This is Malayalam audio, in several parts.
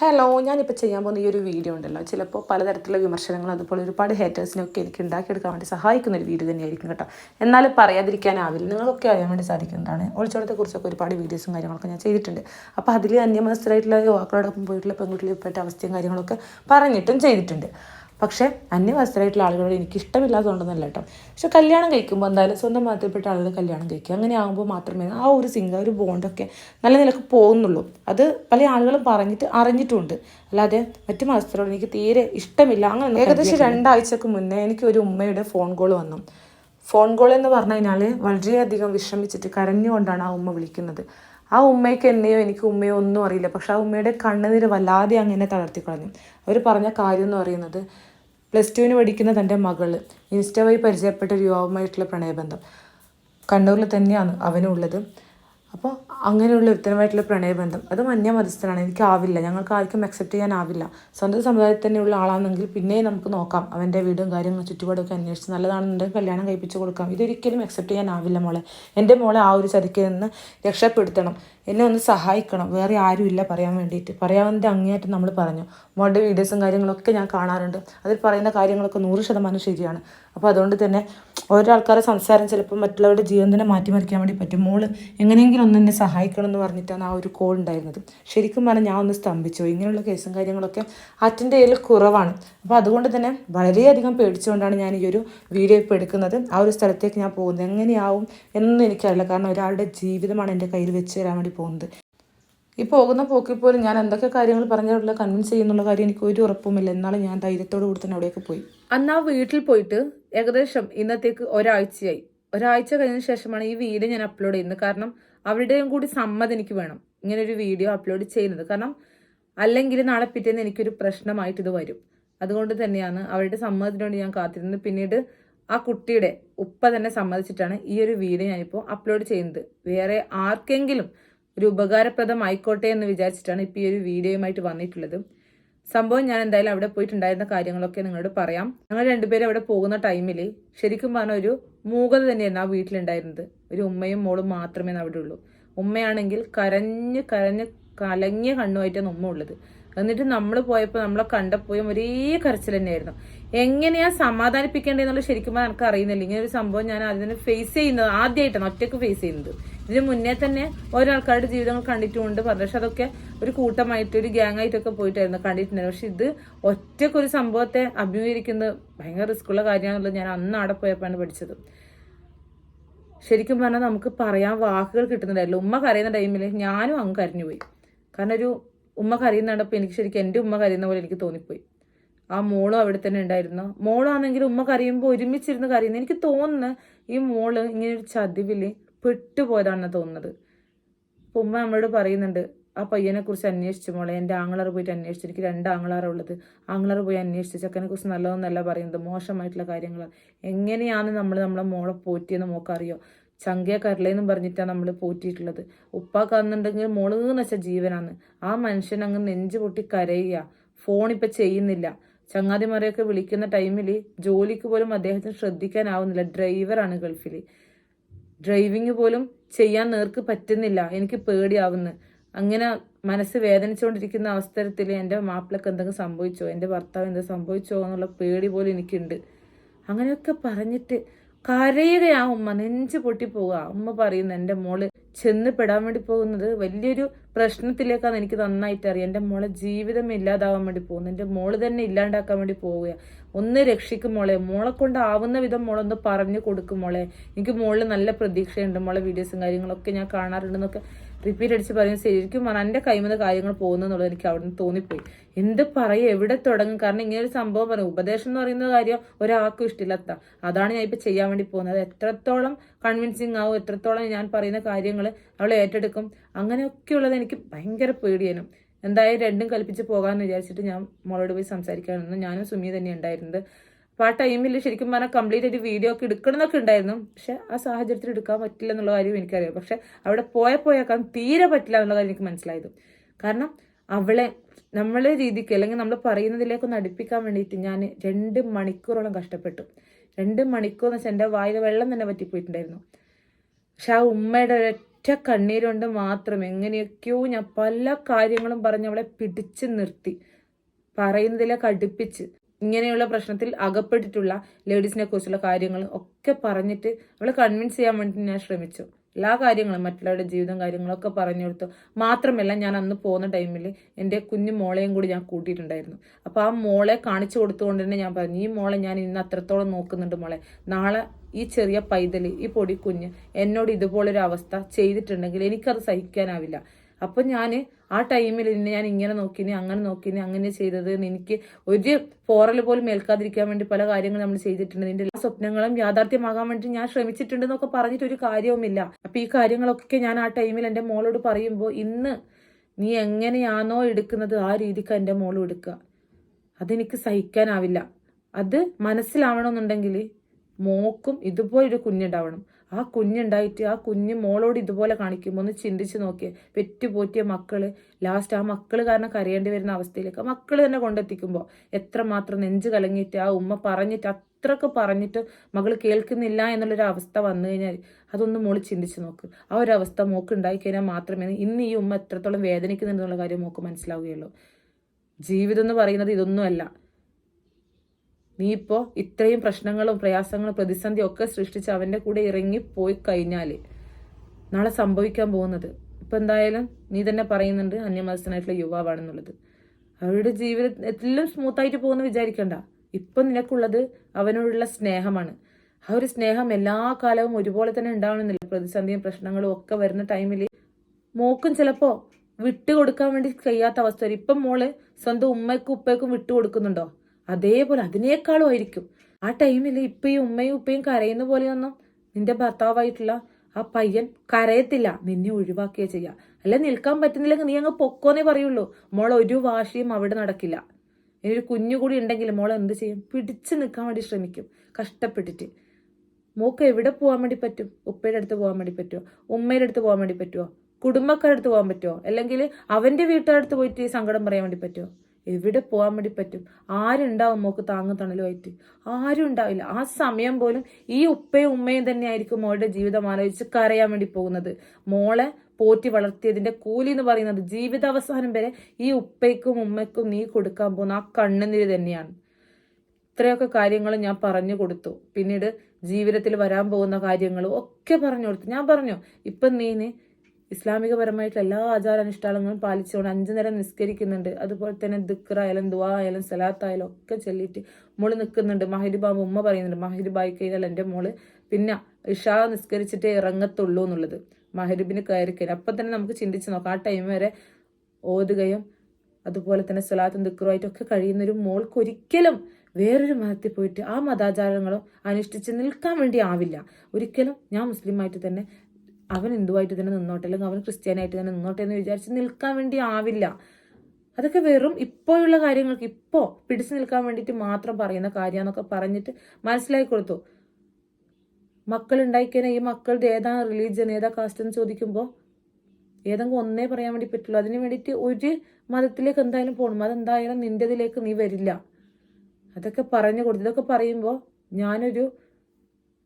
ഹലോ ഞാനിപ്പോൾ ചെയ്യാൻ പോകുന്ന ഈ ഒരു വീഡിയോ ഉണ്ടല്ലോ. ചിലപ്പോൾ പലതരത്തിലുള്ള വിമർശനങ്ങൾ അതുപോലെ ഒരുപാട് ഹേറ്റേഴ്സിനൊക്കെ എനിക്ക് ഉണ്ടാക്കിയെടുക്കാൻ വേണ്ടി സഹായിക്കുന്ന ഒരു വീഡിയോ തന്നെയായിരിക്കും കേട്ടോ. എന്നാലും പറയാതിരിക്കാനാവില്ല. നിങ്ങളൊക്കെ അറിയാൻ വേണ്ടി സാധിക്കുന്നതാണ്. ഒളിച്ചോടത്തെക്കുറിച്ചൊക്കെ ഒരുപാട് വീഡിയോസും കാര്യങ്ങളൊക്കെ ഞാൻ ചെയ്തിട്ടുണ്ട്. അപ്പോൾ അതിൽ അന്യമനസ്ഥരായിട്ടുള്ള യുവാക്കളോടൊപ്പം പോയിട്ടുള്ള പെൺകുട്ടികളിൽപ്പെട്ട അവസ്ഥയും കാര്യങ്ങളൊക്കെ പറഞ്ഞിട്ടും ചെയ്തിട്ടുണ്ട്. പക്ഷേ അന്യവസ്ത്രമായിട്ടുള്ള ആളുകളോട് എനിക്ക് ഇഷ്ടമില്ലാത്തതുകൊണ്ടൊന്നല്ല കേട്ടോ. പക്ഷെ കല്യാണം കഴിക്കുമ്പോൾ എന്തായാലും സ്വന്തം മതത്തിൽപ്പെട്ട ആളുകൾ കല്യാണം കഴിക്കുക. അങ്ങനെ ആകുമ്പോൾ മാത്രമേ ആ ഒരു സിംഗ ഒരു ബോണ്ടൊക്കെ നല്ല നിലയ്ക്ക് പോകുന്നുള്ളൂ. അത് പല ആളുകളും പറഞ്ഞിട്ട് അറിഞ്ഞിട്ടുണ്ട്. അല്ലാതെ മറ്റു മതസ്ഥരോട് എനിക്ക് തീരെ ഇഷ്ടമില്ല. അങ്ങനെ ഏകദേശം രണ്ടാഴ്ചക്ക് മുന്നേ എനിക്ക് ഒരു ഉമ്മയുടെ ഫോൺ കോൾ വന്നു. ഫോൺ കോൾ എന്ന് പറഞ്ഞു കഴിഞ്ഞാൽ വളരെയധികം വിഷമിച്ചിട്ട് കരഞ്ഞുകൊണ്ടാണ് ആ ഉമ്മ വിളിക്കുന്നത്. ആ ഉമ്മയ്ക്ക് എന്നെയോ എനിക്ക് ഉമ്മയോ ഒന്നും അറിയില്ല. പക്ഷെ ആ ഉമ്മയുടെ കണ്ണുനീര് വല്ലാതെ അങ്ങനെ തളർത്തി കളഞ്ഞു അവർ പറഞ്ഞ കാര്യം എന്ന് പറയുന്നത് പ്ലസ് ടുവിന് പഠിക്കുന്ന തന്റെ മകൾ ഇൻസ്റ്റ വഴി പരിചയപ്പെട്ട ഒരു യുവാവുമായിട്ടുള്ള പ്രണയബന്ധം. കണ്ണൂരിൽ തന്നെയാണ് അവനുള്ളത്. അപ്പോൾ അങ്ങനെയുള്ള ഒരുത്തനുമായിട്ടുള്ള പ്രണയബന്ധം. അത് മഞ്ഞ മതസ്ഥനാണ്. എനിക്കാവില്ല. ഞങ്ങൾക്ക് ആർക്കും അക്സെപ്റ്റ് ചെയ്യാനാവില്ല. സ്വന്തം സമുദായത്തിൽ തന്നെയുള്ള ആളാണെങ്കിൽ പിന്നെ നമുക്ക് നോക്കാം. അവന്റെ വീടും കാര്യങ്ങളും ചുറ്റുപാടൊക്കെ അന്വേഷിച്ച് നല്ലതാണെന്നുണ്ടെങ്കിൽ കല്യാണം കഴിപ്പിച്ച് കൊടുക്കാം. ഇതൊരിക്കലും അക്സെപ്റ്റ് ചെയ്യാനാവില്ല മോളെ. എന്റെ മോളെ ആ ഒരു ചതിക്കിൽ നിന്ന് രക്ഷപ്പെടുത്തണം. എന്നെ ഒന്ന് സഹായിക്കണം. വേറെ ആരുമില്ല പറയാൻ വേണ്ടിയിട്ട്. പറയാവുന്നതിന്റെ അങ്ങേയറ്റം നമ്മൾ പറഞ്ഞു. മോളുടെ വീഡിയോസും കാര്യങ്ങളൊക്കെ ഞാൻ കാണാറുണ്ട്. അതിൽ പറയുന്ന കാര്യങ്ങളൊക്കെ നൂറ് ശതമാനം ശരിയാണ്. അപ്പോൾ അതുകൊണ്ട് തന്നെ ഓരോ ആൾക്കാരെ സംസാരം ചിലപ്പോൾ മറ്റുള്ളവരുടെ ജീവിതം തന്നെ മാറ്റിമറിക്കാൻ വേണ്ടി പറ്റും. മോൾ എങ്ങനെയെങ്കിലും ഒന്ന് എന്നെ സഹായിക്കണം എന്ന് പറഞ്ഞിട്ടാണ് ആ ഒരു കോൾ ഉണ്ടായിരുന്നത്. ശരിക്കും പറഞ്ഞാൽ ഞാൻ ഒന്ന് സ്തംഭിച്ചു. ഇങ്ങനെയുള്ള കേസും കാര്യങ്ങളൊക്കെ അറ്റൻഡ് ചെയ്യൽ കുറവാണ്. അപ്പോൾ അതുകൊണ്ട് തന്നെ വളരെയധികം പേടിച്ചുകൊണ്ടാണ് ഞാൻ ഈ ഒരു വീഡിയോ ഇപ്പോൾ എടുക്കുന്നത്. ആ ഒരു സ്ഥലത്തേക്ക് ഞാൻ പോകുന്നത്. എങ്ങനെയാവും എന്നൊന്നും എനിക്കറിയില്ല. കാരണം ഒരാളുടെ ജീവിതമാണ് എന്റെ കയ്യിൽ വെച്ച് തരാൻ വേണ്ടി പോകുന്നത്. ഈ പോകുന്ന പോക്കിൽ പോലും ഞാൻ എന്തൊക്കെ കാര്യങ്ങൾ പറഞ്ഞിട്ടുള്ള കൺവിൻസ് ചെയ്യുന്നുള്ള കാര്യം എനിക്ക് ഒരു ഉറപ്പുമില്ല. എന്നാലും ഞാൻ ധൈര്യത്തോടു കൂടി തന്നെ അവിടെയൊക്കെ പോയി. അന്ന് ആ വീട്ടിൽ പോയിട്ട് ഏകദേശം ഇന്നത്തേക്ക് ഒരാഴ്ചയായി. ഒരാഴ്ച കഴിഞ്ഞ ശേഷമാണ് ഈ വീഡിയോ ഞാൻ അപ്ലോഡ് ചെയ്യുന്നത്. കാരണം അവരുടെയും കൂടി സമ്മതം എനിക്ക് വേണം. ഇങ്ങനെ ഒരു വീഡിയോ അപ്ലോഡ് ചെയ്യുന്നത്. കാരണം അല്ലെങ്കിൽ നാളെ പിറ്റേന്ന് എനിക്കൊരു പ്രശ്നമായിട്ട് ഇത് വരും. അതുകൊണ്ട് തന്നെയാണ് അവരുടെ സമ്മതത്തിന് വേണ്ടി ഞാൻ കാത്തിരുന്നത്. പിന്നീട് ആ കുട്ടിയുടെ ഉപ്പ തന്നെ സമ്മതിച്ചിട്ടാണ് ഈ ഒരു വീഡിയോ ഞാനിപ്പോൾ അപ്ലോഡ് ചെയ്യുന്നത്. വേറെ ആർക്കെങ്കിലും ഒരു ഉപകാരപ്രദമായിക്കോട്ടെ എന്ന് വിചാരിച്ചിട്ടാണ് ഇപ്പോൾ ഈ ഒരു വീഡിയോയുമായിട്ട് വന്നിട്ടുള്ളത്. സംഭവം ഞാൻ എന്തായാലും അവിടെ പോയിട്ടുണ്ടായിരുന്ന കാര്യങ്ങളൊക്കെ നിങ്ങളോട് പറയാം. ഞങ്ങൾ രണ്ടുപേരും അവിടെ പോകുന്ന ടൈമിൽ ശരിക്കും പറഞ്ഞ ഒരു മൂകത തന്നെയായിരുന്നു ആ വീട്ടിലുണ്ടായിരുന്നത്. ഒരു ഉമ്മയും മോളും മാത്രമേ അവിടെ ഉള്ളൂ. ഉമ്മയാണെങ്കിൽ കരഞ്ഞ് കരഞ്ഞ് കലങ്ങിയ കണ്ണുമായിട്ടാണ് ഉമ്മ ഉള്ളത്. എന്നിട്ട് നമ്മൾ പോയപ്പോൾ നമ്മളെ കണ്ടപ്പോഴും ഒരേ കരച്ചിൽ തന്നെയായിരുന്നു. എങ്ങനെയാ സമാധാനിപ്പിക്കേണ്ടതെന്നുള്ള ശരിക്കും എനിക്ക് അറിയുന്നില്ല. ഇങ്ങനെ ഒരു സംഭവം ഞാൻ അതിനെ ഫേസ് ചെയ്യുന്നത് ആദ്യമായിട്ടാണ് ഒറ്റയ്ക്ക് ഫേസ് ചെയ്യുന്നത്. ഇതിന് മുന്നേ തന്നെ ഓരോ ആൾക്കാരുടെ ജീവിതങ്ങൾ കണ്ടിട്ടുമുണ്ട്. പക്ഷെ അതൊക്കെ ഒരു കൂട്ടമായിട്ട് ഒരു ഗ്യാങ് ആയിട്ടൊക്കെ പോയിട്ടായിരുന്നു കണ്ടിട്ടുണ്ടായിരുന്നു പക്ഷെ ഇത് ഒറ്റയ്ക്ക് ഒരു സംഭവത്തെ അഭിമുഖീകരിക്കുന്നത് ഭയങ്കര റിസ്ക്കുള്ള കാര്യമാണെന്നുള്ളത് ഞാൻ അന്ന് അവിടെ പോയപ്പോഴാണ് പഠിച്ചത്. ശരിക്കും പറഞ്ഞാൽ നമുക്ക് പറയാൻ വാക്കുകൾ കിട്ടുന്നുണ്ടായില്ല ഉമ്മ കരയുന്ന ടൈമിൽ ഞാനും അങ്ങ് കരഞ്ഞു പോയി കാരണം ഒരു ഉമ്മ കരയുന്നുണ്ടപ്പോൾ എനിക്ക് ശരിക്കും എന്റെ ഉമ്മ കരയുന്ന പോലെ എനിക്ക് തോന്നിപ്പോയി. ആ മോളും അവിടെ തന്നെ ഉണ്ടായിരുന്നു. മോളാണെങ്കിൽ ഉമ്മ കരയുമ്പോൾ ഒരുമിച്ചിരുന്ന് കരയുന്നു എനിക്ക് തോന്നുന്നു ഈ മോൾ ഇങ്ങനെ ഒരു ചതിവിൽ പെട്ടുപോയതാണെന്ന് തോന്നുന്നത്. ഉമ്മ നമ്മളോട് പറയുന്നുണ്ട് ആ പയ്യനെ കുറിച്ച് അന്വേഷിച്ചു മോളെ എന്റെ ആങ്ങളർ പോയിട്ട് അന്വേഷിച്ചു എനിക്ക് രണ്ട് ആങ്ങളാറാ ഉള്ളത്. ആങ്ങളർ പോയി അന്വേഷിച്ചു ചെക്കനെ കുറിച്ച് നല്ലതെന്നല്ല പറയുന്നത് മോശമായിട്ടുള്ള കാര്യങ്ങൾ എങ്ങനെയാണ് നമ്മൾ നമ്മളെ മോളെ പോറ്റിയെന്ന് മോക്കറിയോ? ചങ്കയെ കരളേന്നും പറഞ്ഞിട്ടാണ് നമ്മൾ പോറ്റിയിട്ടുള്ളത്. ഉപ്പാക്കാന്നുണ്ടെങ്കിൽ മോൾ വെച്ചാൽ ജീവനാണ് ആ മനുഷ്യൻ അങ്ങ് നെഞ്ചു പൊട്ടി കരയുക. ഇപ്പം ചെയ്യുന്നില്ല. ചങ്ങാതിമാരെയൊക്കെ വിളിക്കുന്ന ടൈമിൽ ജോലിക്ക് പോലും അദ്ദേഹത്തിന് ശ്രദ്ധിക്കാനാവുന്നില്ല. ഡ്രൈവറാണ് ഗൾഫിൽ ഡ്രൈവിംഗ് പോലും ചെയ്യാൻ നേർക്ക് പറ്റുന്നില്ല. എനിക്ക് പേടിയാവുന്നു. അങ്ങനെ മനസ്സ് വേദനിച്ചുകൊണ്ടിരിക്കുന്ന അവസരത്തിൽ എന്റെ മാപ്പിളക്ക് എന്തെങ്കിലും സംഭവിച്ചോ? എന്റെ ഭർത്താവ് എന്തെങ്കിലും സംഭവിച്ചോ എന്നുള്ള പേടി പോലും എനിക്കുണ്ട്. അങ്ങനെയൊക്കെ പറഞ്ഞിട്ട് കരയുകയാ ഉമ്മ. നെഞ്ച് പൊട്ടിപ്പോവുക. ഉമ്മ പറയുന്നു എന്റെ മോൾ ചെന്ന് പെടാൻ വേണ്ടി പോകുന്നത് വലിയൊരു പ്രശ്നത്തിലേക്കാണ് എനിക്ക് നന്നായിട്ട് അറിയാം. എന്റെ മോളെ ജീവിതം ഇല്ലാതാവാൻ വേണ്ടി പോകുന്നു. എന്റെ മോൾ തന്നെ ഇല്ലാണ്ടാക്കാൻ വേണ്ടി പോവുക ഒന്ന് രക്ഷിക്കും മോളെ. മോളെ കൊണ്ടാവുന്ന വിധം വിധം മോളൊന്ന് പറഞ്ഞു കൊടുക്കും മോളെ. എനിക്ക് മോളിൽ നല്ല പ്രതീക്ഷയുണ്ട്. മോളെ വീഡിയോസും കാര്യങ്ങളൊക്കെ ഞാൻ കാണാറുണ്ടെന്നൊക്കെ റിപ്പീറ്റ് അടിച്ച് പറയും. ശരിക്കും പറഞ്ഞാൽ എന്റെ കൈമത് കാര്യങ്ങൾ പോകുന്നു എന്നുള്ളത് എനിക്ക് അവിടെ നിന്ന് തോന്നിപ്പോയി. എന്ത് പറയും? എവിടെ തുടങ്ങും? കാരണം ഇങ്ങനെ ഒരു സംഭവം പറയും ഉപദേശം എന്ന് പറയുന്ന കാര്യം ഒരാൾക്കും ഇഷ്ടമില്ലാത്ത അതാണ് ഞാൻ ഇപ്പോൾ ചെയ്യാൻ വേണ്ടി പോകുന്നത്. എത്രത്തോളം കൺവിൻസിങ് ആവും എത്രത്തോളം ഞാൻ പറയുന്ന കാര്യങ്ങൾ അവൾ ഏറ്റെടുക്കും അങ്ങനെയൊക്കെയുള്ളത് എനിക്ക് ഭയങ്കര പേടിയാനും എന്തായാലും രണ്ടും കൽപ്പിച്ച് പോകാമെന്ന് വിചാരിച്ചിട്ട് ഞാൻ മോളോട് പോയി സംസാരിക്കാമെന്ന് ഞാനും സുമി തന്നെ ഉണ്ടായിരുന്നത്. അപ്പോൾ ആ ടൈമിൽ ശരിക്കും പറഞ്ഞാൽ കംപ്ലീറ്റ് ആയിട്ട് വീഡിയോ ഒക്കെ എടുക്കണം എന്നൊക്കെ ഉണ്ടായിരുന്നു. പക്ഷെ ആ സാഹചര്യത്തിൽ എടുക്കാൻ പറ്റില്ല എന്നുള്ള കാര്യം എനിക്കറിയാം. പക്ഷെ അവിടെ പോയപ്പോയേക്കാൻ തീരെ പറ്റില്ല എന്നുള്ള കാര്യം എനിക്ക് മനസ്സിലായത്. കാരണം അവളെ നമ്മളെ രീതിക്ക് അല്ലെങ്കിൽ നമ്മൾ പറയുന്നതിലേക്കൊന്ന് അടുപ്പിക്കാൻ വേണ്ടിയിട്ട് ഞാൻ രണ്ട് മണിക്കൂറോളം കഷ്ടപ്പെട്ടു. രണ്ട് മണിക്കൂർ എന്ന് വെച്ചാൽ എന്റെ വായിൽ വെള്ളം തന്നെ പറ്റിപ്പോയിട്ടുണ്ടായിരുന്നു പക്ഷെ ആ ഉമ്മയുടെ ഒരൊറ്റ കണ്ണീരുകൊണ്ട് മാത്രം എങ്ങനെയൊക്കെയോ ഞാൻ പല കാര്യങ്ങളും പറഞ്ഞ് അവളെ പിടിച്ചു നിർത്തി. പറയുന്നതിലേക്ക് അടുപ്പിച്ച്. ഇങ്ങനെയുള്ള പ്രശ്നത്തിൽ അകപ്പെട്ടിട്ടുള്ള ലേഡീസിനെ കുറിച്ചുള്ള കാര്യങ്ങൾ ഒക്കെ പറഞ്ഞിട്ട് അവളെ കൺവിൻസ് ചെയ്യാൻ വേണ്ടി ഞാൻ ശ്രമിച്ചു. എല്ലാ കാര്യങ്ങളും മറ്റുള്ളവരുടെ ജീവിതം കാര്യങ്ങളൊക്കെ പറഞ്ഞു കൊടുത്തു. മാത്രമല്ല ഞാൻ അന്ന് പോകുന്ന ടൈമിൽ എന്റെ കുഞ്ഞു മോളെയും കൂടി ഞാൻ കൂട്ടിയിട്ടുണ്ടായിരുന്നു. അപ്പോൾ ആ മോളെ കാണിച്ചു കൊടുത്തുകൊണ്ട് തന്നെ ഞാൻ പറഞ്ഞു ഈ മോളെ ഞാൻ ഇന്ന് അത്രത്തോളം നോക്കുന്നുണ്ട് മോളെ. നാളെ ഈ ചെറിയ പൈതൽ ഈ പൊടി കുഞ്ഞ് എന്നോട് ഇതുപോലൊരു അവസ്ഥ ചെയ്തിട്ടുണ്ടെങ്കിൽ എനിക്കത് സഹിക്കാനാവില്ല. അപ്പം ഞാൻ ആ ടൈമിൽ ഇന്നെ ഞാൻ ഇങ്ങനെ നോക്കിനി അങ്ങനെ നോക്കിനി അങ്ങനെ ചെയ്തത് എനിക്ക് ഒരു പോറൽ പോലും ഏൽക്കാതിരിക്കാൻ വേണ്ടി പല കാര്യങ്ങളും നമ്മൾ ചെയ്തിട്ടുണ്ട്. നിന്റെ എല്ലാ സ്വപ്നങ്ങളും യാഥാർത്ഥ്യമാകാൻ വേണ്ടി ഞാൻ ശ്രമിച്ചിട്ടുണ്ട് എന്നൊക്കെ പറഞ്ഞിട്ട് ഒരു കാര്യവുമില്ല. അപ്പൊ ഈ കാര്യങ്ങളൊക്കെ ഞാൻ ആ ടൈമിൽ എന്റെ മോളോട് പറയുമ്പോൾ ഇന്ന് നീ എങ്ങനെയാണോ എടുക്കുന്നത് ആ രീതിക്ക് എന്റെ മോളും എടുക്കുക. അതെനിക്ക് സഹിക്കാനാവില്ല. അത് മനസ്സിലാവണമെന്നുണ്ടെങ്കിൽ മോക്കും ഇതുപോലൊരു കുഞ്ഞുണ്ടാവണം. ആ കുഞ്ഞുണ്ടായിട്ട് ആ കുഞ്ഞ് മോളോട് ഇതുപോലെ കാണിക്കുമ്പോൾ ഒന്ന് ചിന്തിച്ച് നോക്കിയേ. പെറ്റുപോറ്റിയ മക്കൾ ലാസ്റ്റ് ആ മക്കൾ കാരണം കരയേണ്ടി വരുന്ന അവസ്ഥയിലേക്ക് മക്കൾ തന്നെ കൊണ്ടെത്തിക്കുമ്പോൾ എത്രമാത്രം നെഞ്ച് കലങ്ങിയിട്ട് ആ ഉമ്മ പറഞ്ഞിട്ട് അത്രയൊക്കെ പറഞ്ഞിട്ട് മകൾ കേൾക്കുന്നില്ല എന്നുള്ളൊരു അവസ്ഥ വന്നു കഴിഞ്ഞാൽ അതൊന്ന് മോൾ ചിന്തിച്ച് നോക്ക്. ആ ഒരു അവസ്ഥ മോക്ക് ഉണ്ടായി കഴിഞ്ഞാൽ മാത്രമേ ഇന്ന് ഈ ഉമ്മ എത്രത്തോളം വേദനിക്കുന്നുണ്ടെന്നുള്ള കാര്യം മോക്ക് മനസ്സിലാവുകയുള്ളൂ. ജീവിതം എന്ന് പറയുന്നത് ഇതൊന്നുമല്ല. നീ ഇപ്പോൾ ഇത്രയും പ്രശ്നങ്ങളും പ്രയാസങ്ങളും പ്രതിസന്ധിയും ഒക്കെ സൃഷ്ടിച്ച് അവന്റെ കൂടെ ഇറങ്ങി പോയി കഴിഞ്ഞാൽ നാളെ സംഭവിക്കാൻ പോകുന്നത്. ഇപ്പം എന്തായാലും നീ തന്നെ പറയുന്നുണ്ട് അന്യമതസ്ഥനായിട്ടുള്ള യുവാവാണെന്നുള്ളത്. അവരുടെ ജീവിതം എല്ലാം സ്മൂത്തായിട്ട് പോകുന്നു വിചാരിക്കണ്ട. ഇപ്പം നിനക്കുള്ളത് അവനോടുള്ള സ്നേഹമാണ്. ആ ഒരു സ്നേഹം എല്ലാ കാലവും ഒരുപോലെ തന്നെ ഉണ്ടാവണമെന്നില്ല. പ്രതിസന്ധിയും പ്രശ്നങ്ങളും ഒക്കെ വരുന്ന ടൈമിൽ മോക്കും ചിലപ്പോൾ വിട്ടുകൊടുക്കാൻ വേണ്ടി കഴിയാത്ത അവസ്ഥ വരും. ഇപ്പം മോൾ സ്വന്തം ഉമ്മയ്ക്കും ഉപ്പയ്ക്കും വിട്ടുകൊടുക്കുന്നുണ്ടോ? അതേപോലെ അതിനേക്കാളും ആയിരിക്കും. ആ ടൈമിൽ ഇപ്പം ഈ ഉമ്മയും ഉപ്പയും കരയുന്ന പോലെയൊന്നും നിന്റെ ഭർത്താവായിട്ടുള്ള ആ പയ്യൻ കരയത്തില്ല. നിന്നെ ഒഴിവാക്കിയേ ചെയ്യാം. അല്ലെ നിൽക്കാൻ പറ്റുന്നില്ലെങ്കിൽ നീ അങ്ങ് പൊക്കോന്നേ പറയുള്ളൂ. മോൾ ഒരു വാശിയും അവിടെ നടക്കില്ല. ഇനി ഒരു കുഞ്ഞു കൂടി ഉണ്ടെങ്കിൽ മോൾ എന്ത് ചെയ്യും? പിടിച്ചു നിൽക്കാൻ വേണ്ടി ശ്രമിക്കും. കഷ്ടപ്പെട്ടിട്ട്. മോക്ക് എവിടെ പോകാൻ വേണ്ടി പറ്റും? ഉപ്പയുടെ അടുത്ത് പോകാൻ വേണ്ടി പറ്റുമോ ഉമ്മയുടെ അടുത്ത് പോകാൻ വേണ്ടി പറ്റുമോ കുടുംബക്കാരുടെ അടുത്ത് പോകാൻ പറ്റുമോ അല്ലെങ്കിൽ അവന്റെ വീട്ടുകാരുടെ അടുത്ത് പോയിട്ട് സങ്കടം പറയാൻ വേണ്ടി പറ്റുമോ എവിടെ പോകാൻ വേണ്ടി പറ്റും? ആരുണ്ടാവും മോക്ക് താങ്ങും തണലുമായിട്ട് ആരും ഉണ്ടാവില്ല. ആ സമയം പോലും ഈ ഉപ്പയും ഉമ്മയും തന്നെയായിരിക്കും മോളുടെ ജീവിതം ആലോചിച്ച് കരയാൻ വേണ്ടി പോകുന്നത്. മോളെ പോറ്റി വളർത്തിയതിന്റെ കൂലി എന്ന് പറയുന്നത് ജീവിതാവസാനം വരെ ഈ ഉപ്പയ്ക്കും ഉമ്മയ്ക്കും നീ കൊടുക്കാൻ പോകുന്ന ആ കണ്ണുനീര് തന്നെയാണ്. ഇത്രയൊക്കെ കാര്യങ്ങൾ ഞാൻ പറഞ്ഞു കൊടുത്തു. പിന്നീട് ജീവിതത്തിൽ വരാൻ പോകുന്ന കാര്യങ്ങളും ഒക്കെ പറഞ്ഞു കൊടുത്തു. ഞാൻ പറഞ്ഞു ഇപ്പം നീന് ഇസ്ലാമികപരമായിട്ടുള്ള എല്ലാ ആചാരാനുഷ്ഠാനങ്ങളും പാലിച്ചുകൊണ്ട് അഞ്ചു നേരം നിസ്കരിക്കുന്നുണ്ട്. അതുപോലെ തന്നെ ദിക്ര ആയാലും ദുവാ ആയാലും സലാത്തായാലും ഒക്കെ ചൊല്ലിയിട്ട് മോൾ നിൽക്കുന്നുണ്ട്. മഹരിബാബ് ഉമ്മ പറയുന്നുണ്ട് മഹരിബായി കഴിഞ്ഞാൽ എന്റെ മോൾ പിന്നെ ഇഷാ നിസ്കരിച്ചിട്ടേ ഇറങ്ങത്തുള്ളൂ എന്നുള്ളത്. മഹരിബിന് കയറി കയറി അപ്പം തന്നെ നമുക്ക് ചിന്തിച്ച് നോക്കാം. ആ ടൈം വരെ ഓതുകയും അതുപോലെ തന്നെ സലാത്തും ദിക്റുമായിട്ടും ഒക്കെ കഴിയുന്ന ഒരു മോൾക്ക് ഒരിക്കലും വേറൊരു മതത്തിൽ പോയിട്ട് ആ മതാചാരങ്ങളും അനുഷ്ഠിച്ച് നിൽക്കാൻ വേണ്ടി ആവില്ല. ഒരിക്കലും ഞാൻ മുസ്ലിമായിട്ട് തന്നെ അവൻ ഹിന്ദുവായിട്ട് തന്നെ നിന്നോട്ടെ? അല്ലെങ്കിൽ അവൻ ക്രിസ്ത്യാനായിട്ട് തന്നെ നിന്നോട്ടെ എന്ന് വിചാരിച്ച് നിൽക്കാൻ വേണ്ടി ആവില്ല. അതൊക്കെ വെറും ഇപ്പോഴുള്ള കാര്യങ്ങൾക്ക് ഇപ്പോൾ പിടിച്ചു നിൽക്കാൻ വേണ്ടിയിട്ട് മാത്രം പറയുന്ന കാര്യമെന്നൊക്കെ പറഞ്ഞിട്ട് മനസ്സിലാക്കി കൊടുത്തു. മക്കൾ ഉണ്ടായിക്കഴിഞ്ഞാൽ ഈ മക്കളുടെ ഏതാ റിലീജിയൻ ഏതാ കാസ്റ്റ് എന്ന് ചോദിക്കുമ്പോൾ ഏതെങ്കിലും ഒന്നേ പറയാൻ വേണ്ടി പറ്റുള്ളൂ. അതിന് വേണ്ടിയിട്ട് ഒരു മതത്തിലേക്ക് എന്തായാലും പോകണം അതെന്തായാലും നിന്റെതിലേക്ക് നീ വരില്ല. അതൊക്കെ പറഞ്ഞു കൊടുത്തു. ഇതൊക്കെ പറയുമ്പോൾ ഞാനൊരു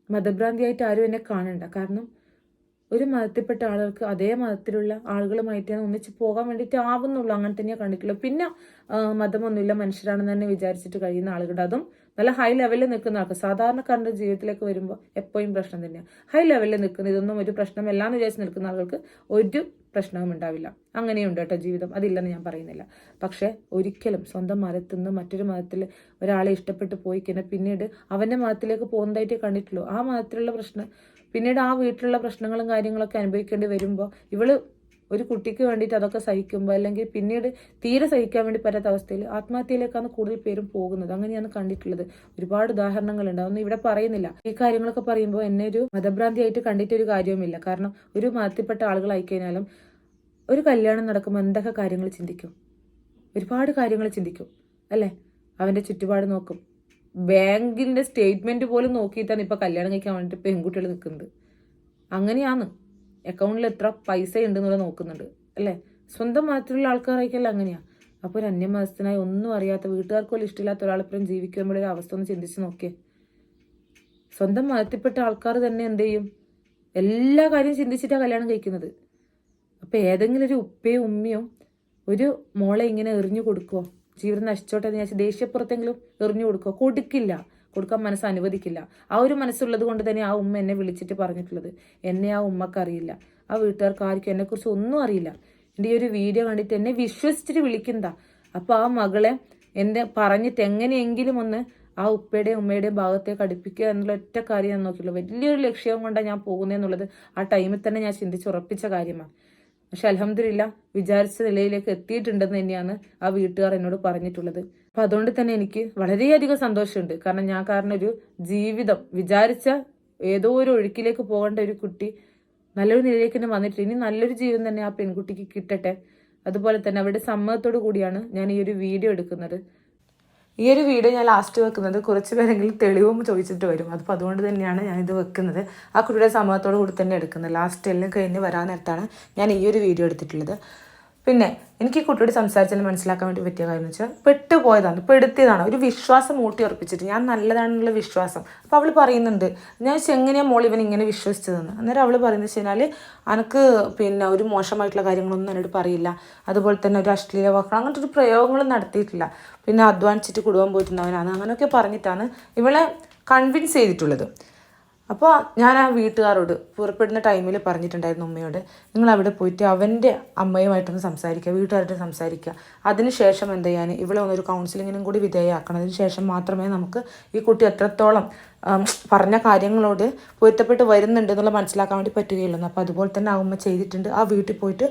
മതഭ്രാന്തിയായിട്ട് ആരും എന്നെ കാണണ്ട. കാരണം ഒരു മതത്തിൽപ്പെട്ട ആളുകൾക്ക് അതേ മതത്തിലുള്ള ആളുകളുമായിട്ടാണ് ഒന്നിച്ച് പോകാൻ വേണ്ടിയിട്ട് ആവുന്നുള്ളൂ. അങ്ങനെ തന്നെയാണ് കണ്ടിട്ടുള്ളൂ പിന്നെ മതമൊന്നുമില്ല. മനുഷ്യരാണെന്ന് തന്നെ വിചാരിച്ചിട്ട് കഴിയുന്ന ആളുകളുടെ അതും നല്ല ഹൈ ലെവലിൽ നിൽക്കുന്ന ആൾക്ക് സാധാരണക്കാരന്റെ ജീവിതത്തിലേക്ക് വരുമ്പോൾ എപ്പോഴും പ്രശ്നം തന്നെയാണ് ഹൈ ലെവലിൽ നിൽക്കുന്ന ഇതൊന്നും ഒരു പ്രശ്നമല്ല എന്ന് വിചാരിച്ച് നിൽക്കുന്ന ആളുകൾക്ക് ഒരു പ്രശ്നവും ഉണ്ടാവില്ല. അങ്ങനെയുണ്ട് കേട്ടോ ജീവിതം. അതില്ലെന്ന് ഞാൻ പറയുന്നില്ല. പക്ഷേ ഒരിക്കലും സ്വന്തം മതത്തിൽ നിന്ന് മറ്റൊരു മതത്തിൽ ഒരാളെ ഇഷ്ടപ്പെട്ട് പോയി കഴിഞ്ഞാൽ പിന്നീട് അവന്റെ മതത്തിലേക്ക് പോകുന്നതായിട്ടേ കണ്ടിട്ടുള്ളൂ. ആ മതത്തിലുള്ള പ്രശ്നം പിന്നീട് ആ വീട്ടിലുള്ള പ്രശ്നങ്ങളും കാര്യങ്ങളൊക്കെ അനുഭവിക്കേണ്ടി വരുമ്പോൾ ഇവൾ ഒരു കുട്ടിക്ക് വേണ്ടിയിട്ട് അതൊക്കെ സഹിക്കുമ്പോൾ അല്ലെങ്കിൽ പിന്നീട് തീരെ സഹിക്കാൻ വേണ്ടി പറ്റാത്ത അവസ്ഥയിൽ ആത്മഹത്യയിലേക്കാണ് കൂടുതൽ പേരും പോകുന്നത്. അങ്ങനെയാണ് കണ്ടിട്ടുള്ളത്. ഒരുപാട് ഉദാഹരണങ്ങളുണ്ട്. അതൊന്നും ഇവിടെ പറയുന്നില്ല. ഈ കാര്യങ്ങളൊക്കെ പറയുമ്പോൾ എന്നെ ഒരു മതഭ്രാന്തിയായിട്ട് കണ്ടിട്ട് ഒരു കാര്യവുമില്ല. കാരണം ഒരു മതത്തിൽപ്പെട്ട ആളുകളായി കഴിഞ്ഞാലും ഒരു കല്യാണം നടക്കുമ്പോൾ എന്തൊക്കെ കാര്യങ്ങൾ ചിന്തിക്കും? ഒരുപാട് കാര്യങ്ങൾ ചിന്തിക്കും. അല്ലേ? അവന്റെ ചുറ്റുപാട് നോക്കും. ബാങ്കിന്റെ സ്റ്റേറ്റ്മെന്റ് പോലും നോക്കിയിട്ടാണ് ഇപ്പൊ കല്യാണം കഴിക്കാൻ വേണ്ടിയിട്ട് പെൺകുട്ടികൾ നിൽക്കുന്നത് അങ്ങനെയാണ്. അക്കൗണ്ടിൽ എത്ര പൈസ ഉണ്ടെന്നുള്ള നോക്കുന്നുണ്ട്. അല്ലേ? സ്വന്തം മതത്തിലുള്ള ആൾക്കാരായിരിക്കല്ല അങ്ങനെയാ. അപ്പോൾ ഒരു അന്യമതസ്ഥനായി ഒന്നും അറിയാത്ത വീട്ടുകാർക്ക് പോലും ഇഷ്ടമില്ലാത്ത ഒരാളിപ്പോഴും ജീവിക്കുമ്പോഴൊരു അവസ്ഥ ഒന്ന് ചിന്തിച്ച് നോക്കിയേ. സ്വന്തം മതത്തിൽപ്പെട്ട ആൾക്കാർ തന്നെ എന്ത് ചെയ്യും? എല്ലാ കാര്യവും ചിന്തിച്ചിട്ടാണ് കല്യാണം കഴിക്കുന്നത്. അപ്പോൾ ഏതെങ്കിലും ഒരു ഉപ്പയോ ഉമ്മയോ ഒരു മോളെ ഇങ്ങനെ എറിഞ്ഞു കൊടുക്കുമോ ജീവിതം നശിച്ചോട്ടെ എന്ന് വിചാരിച്ച് ദേഷ്യപ്പുറത്തെങ്കിലും എറിഞ്ഞു കൊടുക്കുക. കൊടുക്കില്ല. കൊടുക്കാൻ മനസ്സ് അനുവദിക്കില്ല. ആ ഒരു മനസ്സുള്ളത് കൊണ്ട് തന്നെ ആ ഉമ്മ എന്നെ വിളിച്ചിട്ട് പറഞ്ഞിട്ടുള്ളത്. എന്നെ ആ ഉമ്മക്ക് അറിയില്ല. ആ വീട്ടുകാർക്ക് ആർക്കും എന്നെക്കുറിച്ച് ഒന്നും അറിയില്ല. എന്റെ ഈ ഒരു വീഡിയോ കണ്ടിട്ട് എന്നെ വിശ്വസിച്ചിട്ട് വിളിക്കുന്നതാ അപ്പോൾ ആ മകളെ എന്റെ പറഞ്ഞിട്ട് എങ്ങനെയെങ്കിലും ഒന്ന് ആ ഉപ്പയുടെയും ഉമ്മയുടെയും ഭാഗത്തെ അടുപ്പിക്കുക എന്നുള്ള ഒറ്റ കാര്യം ഞാൻ നോക്കിയുള്ളൂ വലിയൊരു ലക്ഷ്യം കൊണ്ടാണ് ഞാൻ പോകുന്നത് എന്നുള്ളത് ആ ടൈമിൽ തന്നെ ഞാൻ ചിന്തിച്ച് ഉറപ്പിച്ച കാര്യമാണ്. പക്ഷെ അലഹമില്ല വിചാരിച്ച നിലയിലേക്ക് എത്തിയിട്ടുണ്ടെന്ന് തന്നെയാണ് ആ വീട്ടുകാർ എന്നോട് പറഞ്ഞിട്ടുള്ളത്. അപ്പൊ അതുകൊണ്ട് തന്നെ എനിക്ക് വളരെയധികം സന്തോഷമുണ്ട്. കാരണം ഞാൻ കാരണം ഒരു ജീവിതം വിചാരിച്ച ഏതോ ഒരു ഒഴുക്കിലേക്ക് പോകേണ്ട ഒരു കുട്ടി നല്ലൊരു നിലയിലേക്ക് തന്നെ വന്നിട്ട് ഇനി നല്ലൊരു ജീവിതം തന്നെ ആ പെൺകുട്ടിക്ക് കിട്ടട്ടെ. അതുപോലെ തന്നെ അവരുടെ സമ്മതത്തോടു കൂടിയാണ് ഞാൻ ഈ ഒരു വീഡിയോ എടുക്കുന്നത്. ഈ ഒരു വീഡിയോ ഞാൻ ലാസ്റ്റ് വെക്കുന്നത് കുറച്ച് പേരെങ്കിലും തെളിവും ചോദിച്ചിട്ട് വരും. അപ്പോൾ അതുകൊണ്ട് തന്നെയാണ് ഞാനിത് വെക്കുന്നത്. ആ കുട്ടിയുടെ സമ്മതത്തോടു കൂടി തന്നെ എടുക്കുന്നത്. ലാസ്റ്റ് എല്ലാം കഴിഞ്ഞ് വരാൻ നേരത്താണ് ഞാൻ ഈ ഒരു വീഡിയോ എടുത്തിട്ടുള്ളത്. പിന്നെ എനിക്ക് ഈ കുട്ടിയോട് സംസാരിച്ചാൽ മനസ്സിലാക്കാൻ വേണ്ടി പറ്റിയ കാര്യം എന്ന് വെച്ചാൽ പെട്ടുപോയതാണ്. പെടുത്തിയതാണ് ഒരു വിശ്വാസം ഊട്ടി ഉറപ്പിച്ചിട്ട് ഞാൻ നല്ലതാണെന്നുള്ള വിശ്വാസം. അപ്പോൾ അവൾ പറയുന്നുണ്ട് ഞാൻ എങ്ങനെയാണ് മോൾ ഇവൻ ഇങ്ങനെ വിശ്വസിച്ചതെന്ന്? അന്നേരം അവൾ പറയുന്നത് വെച്ച് കഴിഞ്ഞാൽ അനക്ക് പിന്നെ ഒരു മോശമായിട്ടുള്ള കാര്യങ്ങളൊന്നും എന്നോട് പറയില്ല. അതുപോലെ തന്നെ ഒരു അശ്ലീല വാക്കുകൾ അങ്ങനത്തെ ഒരു പ്രയോഗങ്ങളും നടത്തിയിട്ടില്ല. പിന്നെ അധ്വാനിച്ചിട്ട് കുടുംബം പോയിട്ടുണ്ടാവനാണ്. അങ്ങനെയൊക്കെ പറഞ്ഞിട്ടാണ് ഇവളെ കൺവിൻസ് ചെയ്തിട്ടുള്ളത്. അപ്പോൾ ഞാൻ ആ വീട്ടുകാരോട് പുറപ്പെടുന്ന ടൈമിൽ പറഞ്ഞിട്ടുണ്ടായിരുന്നു ഉമ്മയോട് നിങ്ങൾ അവിടെ പോയിട്ട് അവന്റെ അമ്മയുമായിട്ടൊന്ന് സംസാരിക്കുക വീട്ടുകാരായിട്ട് സംസാരിക്കുക. അതിനുശേഷം എന്ത് ചെയ്യാൻ? ഇവളെ ഒന്നൊരു കൗൺസിലിങ്ങിനും കൂടി വിധേയമാക്കണം ശേഷം മാത്രമേ നമുക്ക് ഈ കുട്ടി എത്രത്തോളം പറഞ്ഞ കാര്യങ്ങളോട് പൊരുത്തപ്പെട്ട് വരുന്നുണ്ട് എന്നുള്ള മനസ്സിലാക്കാൻ വേണ്ടി പറ്റുകയുള്ളൂ. അപ്പോൾ അതുപോലെ തന്നെ ആ ഉമ്മ ചെയ്തിട്ടുണ്ട്. ആ വീട്ടിൽ പോയിട്ട്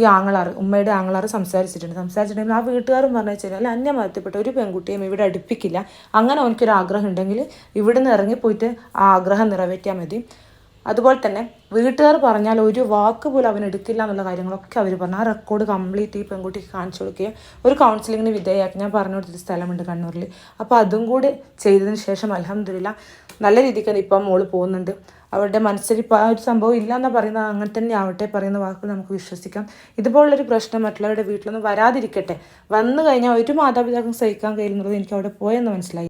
ഈ ആങ്ങളാറ് ഉമ്മയുടെ ആങ്ങളാറ് സംസാരിച്ചിട്ടുണ്ട്. സംസാരിച്ചിട്ടുണ്ടെങ്കിൽ ആ വീട്ടുകാരും പറഞ്ഞു വെച്ചാൽ അന്യ മതത്തിൽപ്പെട്ട ഒരു പെൺകുട്ടിയും ഇവിടെ അടുപ്പിക്കില്ല. അങ്ങനെ അവനക്കൊരു ആഗ്രഹം ഉണ്ടെങ്കിൽ ഇവിടുന്ന് ഇറങ്ങിപ്പോയിട്ട് ആ ആഗ്രഹം നിറവേറ്റിയാൽ മതി. അതുപോലെ തന്നെ വീട്ടുകാർ പറഞ്ഞാൽ ഒരു വാക്ക് പോലും അവൻ എടുക്കില്ല എന്നുള്ള കാര്യങ്ങളൊക്കെ അവർ പറഞ്ഞു. ആ റെക്കോർഡ് കംപ്ലീറ്റ് ഈ പെൺകുട്ടിക്ക് കാണിച്ചു കൊടുക്കുകയും ഒരു കൗൺസിലിങ്ങിന് വിധേയമാക്കി ഞാൻ പറഞ്ഞു കൊടുത്തൊരു സ്ഥലമുണ്ട് കണ്ണൂരിൽ. അപ്പോൾ അതും കൂടി ചെയ്തതിന് ശേഷം അലഹമില്ല നല്ല രീതിക്ക് തന്നെ ഇപ്പം മോൾ പോകുന്നുണ്ട് അവരുടെ മനസ്സിൽ ഇപ്പോൾ ആ ഒരു സംഭവം ഇല്ല എന്ന് പറയുന്നത് അങ്ങനെ തന്നെ ആവട്ടെ പറയുന്ന വാക്കുകൾ നമുക്ക് വിശ്വസിക്കാം. ഇതുപോലുള്ളൊരു പ്രശ്നം മറ്റുള്ളവരുടെ വീട്ടിലൊന്നും വരാതിരിക്കട്ടെ. വന്നു കഴിഞ്ഞാൽ ഒരു മാതാപിതാക്കളും സഹിക്കാൻ കഴിയുന്നുള്ളത് എനിക്ക് അവിടെ പോയെന്ന് മനസ്സിലായി.